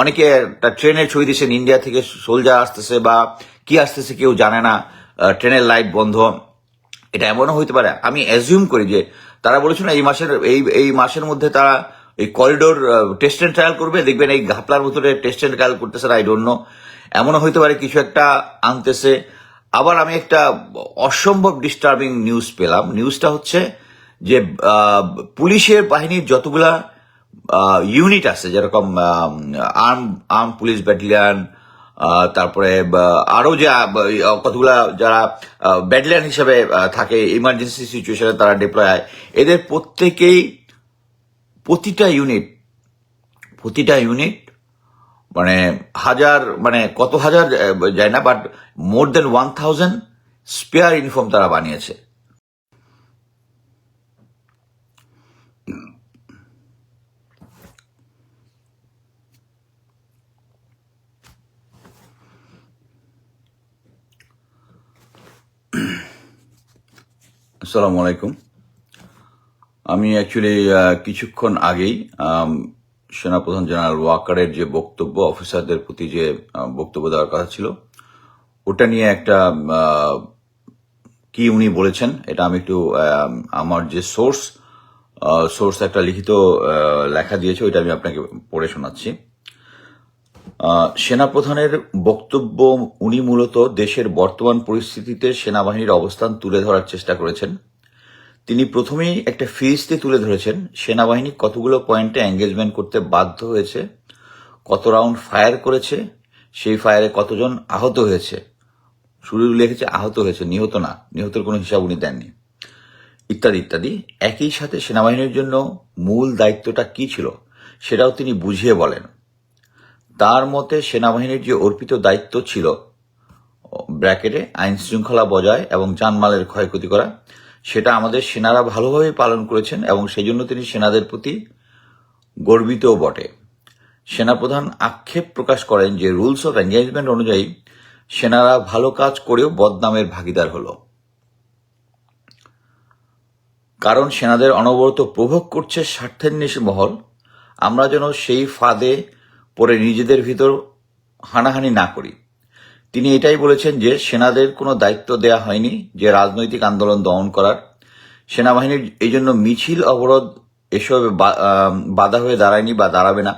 অনেকে একটা ট্রেনের ছবি দিয়েছেন ইন্ডিয়া থেকে সোলজার আসতেছে বা কি আসতেছে কেউ জানে না ট্রেনের লাইট বন্ধ। এটা এমনও হইতে পারে, আমি অ্যাজিউম করি যে তারা বলেছিল এই মাসের, এই এই মাসের মধ্যে তারা এই করিডোর টেস্ট এন্ড ট্রায়াল করবে, দেখবেন এই ঘাপলার ভিতরে টেস্ট এন্ড ট্রায়াল করতেছে আই ডোন্ট নো এমনও হইতে পারে কিছু একটা আনতেছে। আবার আমি একটা অসম্ভব ডিস্টার্বিং নিউজ পেলাম নিউজটা হচ্ছে যে পুলিশের বাহিনীর যতগুলা ইউনিট আছে, যেরকম আর্ম আর্ম পুলিশ ব্যাটালিয়ান তারপরে আরও আরও যে কতগুলা যারা ব্যাটালিয়ান হিসেবে থাকে ইমার্জেন্সি সিচুয়েশনে তারা ডিপ্লয় হয়, এদের প্রত্যেকেই প্রতিটা ইউনিট প্রতিটা ইউনিট মানে হাজার মানে কত হাজার যায় না but more than one thousand spare uniform তারা বানিয়েছে। আসসালামু আলাইকুম। আমি অ্যাকচুয়ালি কিছুক্ষণ আগেই সেনাপ্রধান জেনারেল ওয়াকারের যে বক্তব্য, অফিসারদের প্রতি যে বক্তব্য দেওয়ার কথা ছিল, ওটা নিয়ে একটা কি উনি বলেছেন, এটা আমি একটু আমার যে সোর্স সোর্স একটা লিখিত লেখা দিয়েছে, ওইটা আমি আপনাকে পড়ে শোনাচ্ছি। সেনাপ্রধানের বক্তব্য উনি মূলত দেশের বর্তমান পরিস্থিতিতে সেনাবাহিনীর অবস্থান তুলে ধরার চেষ্টা করেছেন। তিনি প্রথমেই একটা ফিরিস্তি তুলে ধরেছেন, সেনাবাহিনী কতগুলো পয়েন্টে এঙ্গেজমেন্ট করতে বাধ্য হয়েছে, কত রাউন্ড ফায়ার করেছে, সেই ফায়ারে কতজন আহত হয়েছে। শুরু লিখেছে আহত হয়েছে, নিহত না, নিহতের কোনো হিসাব উনি দেননি। ইত্যাদি ইত্যাদি। একই সাথে সেনাবাহিনীর জন্য মূল দায়িত্বটা কি ছিল, সেটাও তিনি বুঝিয়ে বলেন। তার মতে সেনাবাহিনীর যে অর্পিত দায়িত্ব ছিল, ব্র্যাকেটে আইন শৃঙ্খলা বজায় এবং জানমালের ক্ষয়ক্ষতি করা, সেটা আমাদের সেনারা ভালোভাবে পালন করেছেন এবং সেই জন্য তিনি সেনাদের প্রতি গর্বিতও বটে। সেনাপ্রধান আক্ষেপ প্রকাশ করেন যে রুলস অফ এঙ্গেজমেন্ট অনুযায়ী সেনারা ভালো কাজ করেও বদনামের ভাগিদার হলো। কারণ সেনাদের অনবরত প্রভোগ করছে স্বার্থের মহল আমরা যেন সেই ফাঁদে পড়ে নিজেদের ভিতর হানাহানি না করি। তিনি এটাই বলেছেন যে, সেনাদের কোনো দায়িত্ব দেয়া হয়নি যে রাজনৈতিক আন্দোলন দমন করার। সেনাবাহিনীর এই জন্য মিছিল, অবরোধ এসব বাধা হয়ে দাঁড়ায়নি বা দাঁড়াবে না।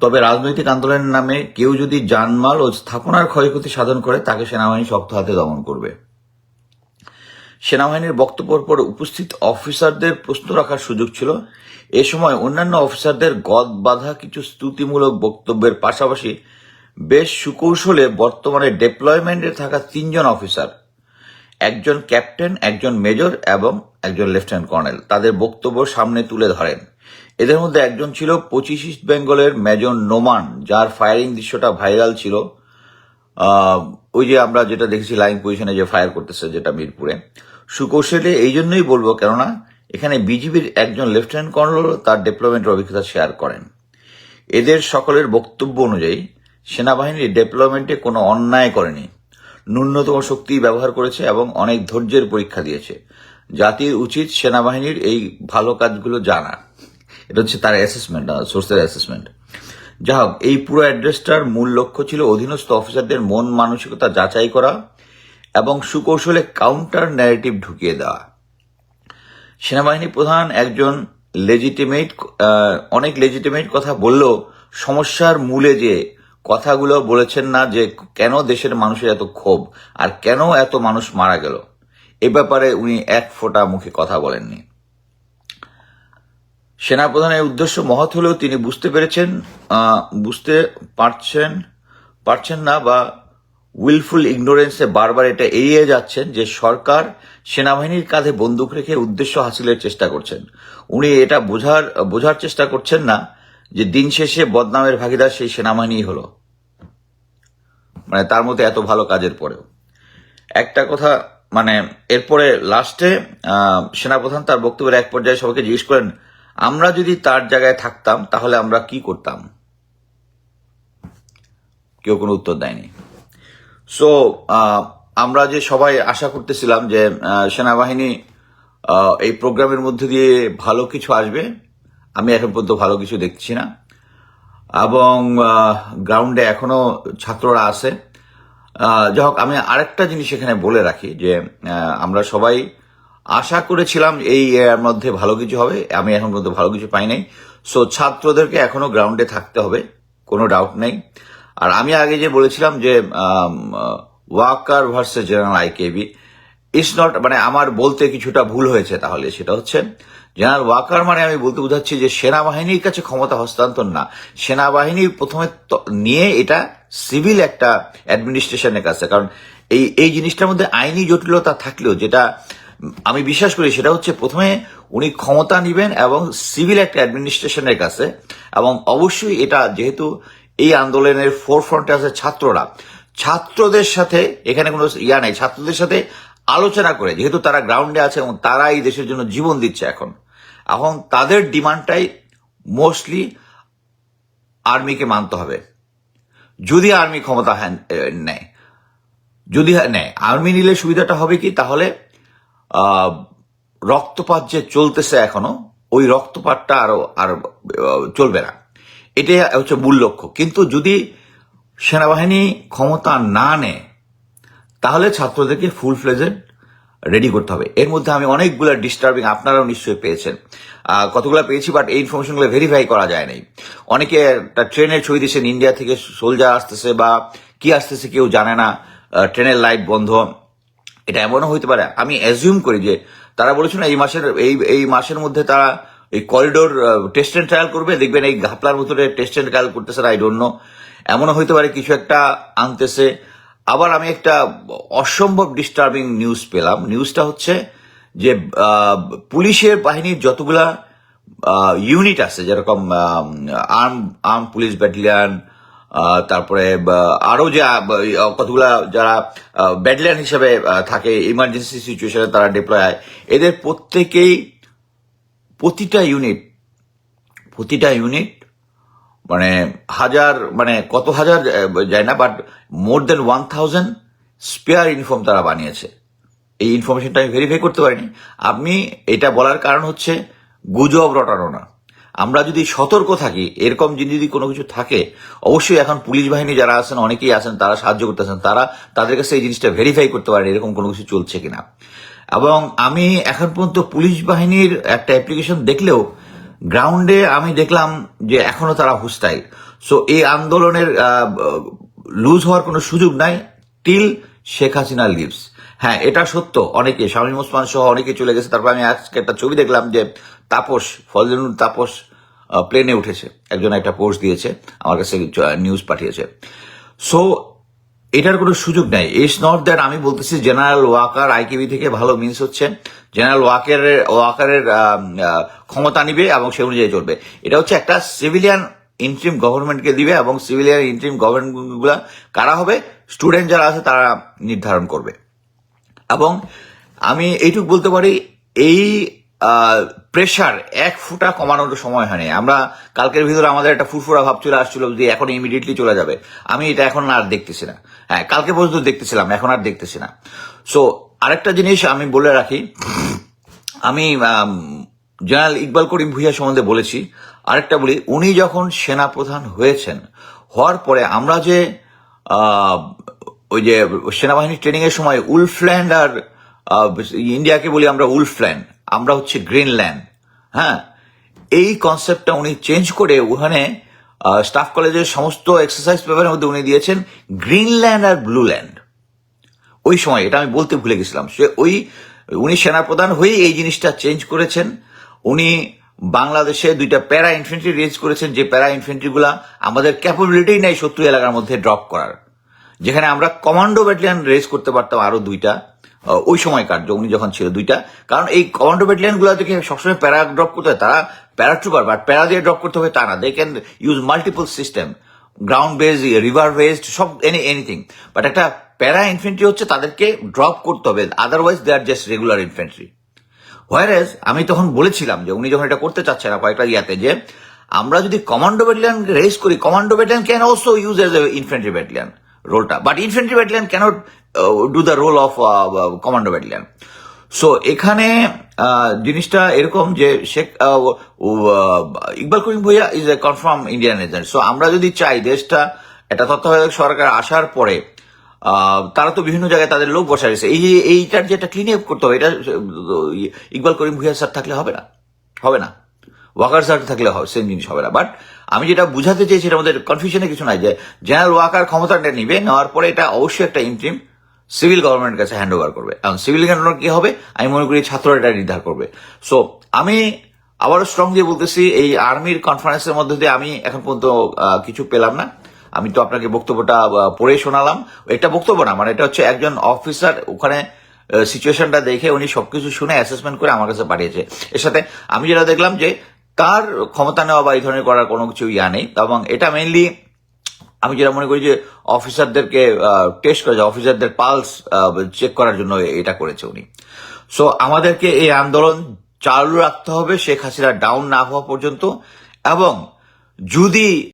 তবে রাজনৈতিক আন্দোলনের নামে কেউ যদি জানমাল ও স্থাপনার ক্ষয়ক্ষতি সাধন করে, তাকে সেনাবাহিনী শক্ত হাতে দমন করবে। সেনাবাহিনীর বক্তব্যের পর উপস্থিত অফিসারদের প্রশ্ন রাখার সুযোগ ছিল। এ সময় অন্যান্য অফিসারদের গদ বাঁধা কিছু স্তুতিমূলক বক্তব্যের পাশাপাশি বেশ সুকৌশলে বর্তমানে ডেপ্লয়মেন্টে থাকা তিনজন অফিসার, একজন ক্যাপ্টেন একজন মেজর এবং একজন লেফটেন্যান্ট কর্নেল তাদের বক্তব্য সামনে তুলে ধরেন। এদের মধ্যে একজন ছিল পঁচিশ ইস্ট বেঙ্গলের মেজর নোমান, যার ফায়ারিং দৃশ্যটা ভাইরাল ছিল। ওই যে আমরা যেটা দেখেছি লাইন পজিশনে যে ফায়ার করতেছে যেটা মিরপুরে। সুকৌশলে এই জন্যই বলব, কেননা এখানে বিজিবির একজন লেফটেন্যান্ট কর্নেলও তার ডেপ্লয়মেন্টের অভিজ্ঞতা শেয়ার করেন। এদের সকলের বক্তব্য অনুযায়ী, সেনাবাহিনী ডেপ্লয়মেন্টে কোনো অন্যায় করেনি। ন্যূনতম শক্তি ব্যবহার করেছে এবং অনেক ধৈর্যের পরীক্ষা দিয়েছে। জাতির উচিত সেনাবাহিনীর এই ভালো কাজগুলো জানা। এটা হচ্ছে তার অ্যাসেসমেন্ট সোর্সের অ্যাসেসমেন্ট যা হোক এই পুরো অ্যাড্রেসটার মূল লক্ষ্য ছিল অধীনস্থ অফিসারদের মন মানসিকতা যাচাই করা এবং সুকৌশলে কাউন্টার ন্যারেটিভ ঢুকিয়ে দেওয়া। সেনাবাহিনী প্রধান একজন লেজিটিমেট অনেক লেজিটিমেট কথা বললেও সমস্যার মূলে যে কথাগুলো বলেছেন না যে কেন দেশের মানুষের এত ক্ষোভ আর কেন এত মানুষ মারা গেল, এ ব্যাপারে উনি এক ফোঁটা মুখে কথা বলেননি। সেনাপ্রধানের উদ্দেশ্য মহৎ হলেও তিনি বুঝতে পেরেছেন বুঝতে পারছেন পারছেন না বা উইলফুল ইগনোরেন্সে বারবার এটা এড়িয়ে যাচ্ছেন যে সরকার সেনাবাহিনীর কাঁধে বন্দুক রেখে উদ্দেশ্য হাসিলের চেষ্টা করছেন। উনি এটা বোঝার বোঝার চেষ্টা করছেন না যে দিন শেষে বদনামের ভাগিদার সেই সেনাবাহিনী হলো। মানে তার মধ্যে এত ভালো কাজের পরেও। একটা কথা মানে এরপরে লাস্টে সেনাপ্রধান তার বক্তব্যের এক পর্যায়ে সবাইকে জিজ্ঞেস করেন, আমরা যদি তার জায়গায় থাকতাম, তাহলে আমরা কি করতাম? কেউ কোনো উত্তর দেয়নি। সো আমরা যে সবাই আশা করতেছিলাম যে সেনাবাহিনী এই প্রোগ্রামের মধ্যে দিয়ে ভালো কিছু আসবে, আমি এখন পর্যন্ত ভালো কিছু দেখছি না। এবং গ্রাউন্ডে এখনও ছাত্ররা আছে। যাই হোক, আমি আরেকটা জিনিস এখানে বলে রাখি যে আমরা সবাই আশা করেছিলাম এই মধ্যে ভালো কিছু হবে, আমি এখন পর্যন্ত ভালো কিছু পাই নাই। সো ছাত্রদেরকে এখনও গ্রাউন্ডে থাকতে হবে, কোনো ডাউট নেই। আর আমি আগে যে বলেছিলাম যে Waker versus general IKB, it's not মানে আমার বলতে কিছুটা ভুল হয়েছে তাহলে, সেটা হচ্ছে জেনারেল ওয়াকার মানে আমি বলতে বোঝাচ্ছি যে সেনাবাহিনীর কাছে ক্ষমতা হস্তান্তর না। সেনাবাহিনী প্রথমে নিয়ে এটা সিভিল একটা অ্যাডমিনিস্ট্রেশনের কাছে, কারণ এই এই জিনিসটার মধ্যে আইনি জটিলতা থাকলেও যেটা আমি বিশ্বাস করি সেটা হচ্ছে প্রথমে উনি ক্ষমতা নিবেন এবং সিভিল একটা অ্যাডমিনিস্ট্রেশনের কাছে, এবং অবশ্যই এটা যেহেতু এই আন্দোলনের ফোর ফ্রন্টে আছে ছাত্ররা। ছাত্রদের সাথে এখানে কোনো ইয়া নেই, ছাত্রদের সাথে আলোচনা করে, যেহেতু তারা গ্রাউন্ডে আছে এবং তারা এই দেশের জন্য জীবন দিচ্ছে এখন। এখন তাদের ডিমান্ডটাই মোস্টলি আর্মিকে মানতে হবে। যদি আর্মি ক্ষমতা নেয়। যদি হ্যাঁ নেয়। আর্মি নিলে সুবিধাটা হবে কি? তাহলে রক্তপাত যে চলতেছে এখনও, ওই রক্তপাতটা আরও, আর চলবে না। এটাই হচ্ছে মূল লক্ষ্য। কিন্তু যদি সেনাবাহিনী ক্ষমতা না নেয়, তাহলে ছাত্রদেরকে ফুল ফ্লেজেড রেডি করতে হবে। এর মধ্যে আমি অনেকগুলো ডিস্টার্বিং আপনারাও নিশ্চয়ই পেয়েছেন। কতগুলো পেয়েছি বাট এই ইনফরমেশনগুলো ভেরিফাই করা যায় নাই। অনেকে একটা ট্রেনের ছবি দিয়েছেন ইন্ডিয়া থেকে সোলজার আসতেছে বা কি আসতেছে কেউ জানে না ট্রেনের লাইট বন্ধ। এটা এমনও হইতে পারে। আমি অ্যাজিউম করি যে তারা বলেছিল এই মাসের, এই এই মাসের মধ্যে তারা এই করিডোর টেস্ট এন্ড ট্রায়াল করবে, দেখবেন এই ঘাপলার ভিতরে টেস্ট এন্ড ট্রায়াল করতেছে আই ডোন্ট নো এমনও হইতে পারে কিছু একটা আনতেছে। আবার আমি একটা অসম্ভব ডিস্টার্বিং নিউজ পেলাম। নিউজটা হচ্ছে যে পুলিশের বাহিনীর যতগুলা ইউনিট আছে, যেরকম আর্ম আর্ম পুলিশ ব্যাটালিয়ান তারপরে আরও আরও যে কতগুলা যারা ব্যাটালিয়ান হিসেবে থাকে ইমার্জেন্সি সিচুয়েশনে তারা ডিপ্লয় হয়। এদের প্রত্যেকেই প্রতিটা ইউনিট প্রতিটা ইউনিট মানে হাজার মানে কত হাজার যায় না but more than one thousand spare uniform তারা বানিয়েছে। এই ইনফরমেশনটা আমি ভেরিফাই করতে পারিনি। আপনি এটা বলার কারণ হচ্ছে গুজব রটানো না। আমরা যদি সতর্ক থাকি, এরকম জিনিস যদি কোনো কিছু থাকে, অবশ্যই এখন পুলিশ বাহিনী যারা আছেন, অনেকেই আছেন, তারা সাহায্য করতেছেন, তারা তাদের কাছে এই জিনিসটা ভেরিফাই করতে পারেন, এরকম কোনো কিছু চলছে কিনা। এবং আমি এখন পর্যন্ত পুলিশ বাহিনীর একটা অ্যাপ্লিকেশন দেখলেও গ্রাউন্ডে আমি দেখলাম যে এখনও তারা হুস্টাইল সো এই আন্দোলনের লুজ হওয়ার কোনো সুযোগ নাই টিল শেখ হাসিনা লিভস হ্যাঁ এটা সত্য। অনেকে, শামীম ওসমান সহ অনেকে চলে গেছে। তারপর আমি আজকে একটা ছবি দেখলাম যে তাপস, ফজলুল তাপস প্লেনে উঠেছে। একজন একটা পোস্ট দিয়েছে, আমার কাছে নিউজ পাঠিয়েছে। সো এটার কোনো সুযোগ নাই। ইটস নট দ্যাট আমি বলতেছি জেনারেল ওয়াকার আইকিবি থেকে ভালো মিনস হচ্ছে জেনারেল ওয়াকারের ওয়াকারের ক্ষমতা নিবে এবং সে অনুযায়ী চলবে। এটা হচ্ছে একটা সিভিলিয়ান ইন্ট্রিম গভর্নমেন্টকে দিবে এবং সিভিলিয়ান ইন্ট্রিম গভর্নমেন্টগুলো কারা হবে? স্টুডেন্ট যারা আছে তারা নির্ধারণ করবে। এবং আমি এইটুকু বলতে পারি, এই প্রেশার এক ফুটা কমানোর সময় হয়নি। আমরা কালকের ভিতরে আমাদের একটা ফুরফুরা ভাব চলে আসছিল যে এখন ইমিডিয়েটলি চলে যাবে। আমি এটা এখন আর দেখতেছি না। হ্যাঁ কালকে পর্যন্ত দেখতেছিলাম, এখন আর দেখতেছি না। সো আরেকটা জিনিস আমি বলে রাখি। আমি জেনারেল ইকবাল করিম ভুইয়া সম্বন্ধে বলেছি। আরেকটা বলি, উনি যখন সেনা প্রধান হয়েছেন, হওয়ার পরে আমরা যে ওই যে সেনাবাহিনী ট্রেনিং এর সময় উলফল্যান্ড আর ইন্ডিয়াকে বলি আমরা উলফল্যান্ড আমরা হচ্ছে গ্রিনল্যান্ড হ্যাঁ এই কনসেপ্টটা উনি চেঞ্জ করে ওখানে স্টাফ কলেজের সমস্ত এক্সারসাইজ পেপারের মধ্যে উনি দিয়েছেন গ্রিনল্যান্ড আর ব্লুল্যান্ড ওই সময়, এটা আমি বলতে ভুলে গেছিলাম, সে ওই, উনি সেনাপ্রধান হয়ে এই জিনিসটা চেঞ্জ করেছেন। উনি বাংলাদেশে দুইটা প্যারা ইনফেন্ট্রি রেজ করেছেন, যে প্যারা ইনফেন্ট্রিগুলা আমাদের ক্যাপাবিলিটি নেই শত্রু এলাকার মধ্যে ড্রপ করার। যেখানে আমরা কমান্ডো ব্যাটালিয়ান রেজ করতে পারতাম আরও দুইটা। ওই সময় কার্য উনি যখন ছিল দুইটা। কারণ এই কমান্ডো ব্যাটালিয়ানগুলো থেকে সবসময় প্যারা ড্রপ করতে হয়, তারা প্যারাট্রুপার বাট প্যারা দিয়ে ড্রপ করতে হবে তা না। They can use multiple system ground based river based সব এনি এনিথিং বাট একটা প্যারা ইনফেন্ট্রি হচ্ছে, তাদেরকে ড্রপ করতে হবে। Otherwise they are just regular infantry whereas আমি তখন বলেছিলাম যে, উনি যখন এটা করতে চাচ্ছেন না কয়েকটা ইয়াতে, যে আমরা যদি কমান্ডো ব্যাটালিয়ান রেস করি commando battalion can also use as a infantry battalion রোলটা but infantry battalion can't do the role of commando battalion so এখানে জিনিসটা এরকম যে শেখ ও, আহ, Iqbal Karim Bhuiyan is a confirm Indian agent so আমরা যদি চাই দেশটা একটা তত্ত্বাবধায়ক সরকার আসার পরে তারা তো বিভিন্ন জায়গায় তাদের লোক বসা রয়েছে এই এইটার যে একটা ক্লিন আপ করতে হবে এটা ইকবাল করিম ভুইয়া স্যার থাকলে হবে না? হবে না। ওয়াকার স্যার থাকলে হবে সেম জিনিস হবে না। বাট আমি যেটা বুঝাতে চেয়েছি এটার মধ্যে কনফিউশনে কিছু নাই যে জেনারেল ওয়াকার ক্ষমতাটা নিবে, নেওয়ার পরে এটা অবশ্যই একটা ইন্ট্রিম সিভিল গভর্নমেন্টের কাছে হ্যান্ড ওভার করবে। এখন সিভিল গভর্নমেন্ট কি হবে? আমি মনে করি ছাত্ররা এটা নির্ধার করবে। সো আমি আবারও স্ট্রং দিয়ে বলতেছি, এই আর্মির কনফারেন্সের মধ্যে দিয়ে আমি এখন পর্যন্ত কিছু পেলাম না। আমি তো আপনাকে বক্তব্যটা পড়ে শোনালাম। এটা বক্তব্য না মানে এটা হচ্ছে একজন অফিসার ওখানে সিচুয়েশনটা দেখে উনি সবকিছু শুনে অ্যাসেসমেন্ট করে আমার কাছে পাঠিয়েছে। এর সাথে আমি যেটা দেখলাম যে তার ক্ষমতা নেওয়া বা এই ধরনের করার কোনো কিছু ইয়া নেই। এবং এটা মেনলি আমি যেটা মনে করি যে অফিসারদেরকে টেস্ট করেছে অফিসারদের পালস চেক করার জন্য এটা করেছে উনি। সো আমাদেরকে এই আন্দোলন চালু রাখতে হবে, শেখ হাসিনা ডাউন না হওয়া পর্যন্ত। এবং যদি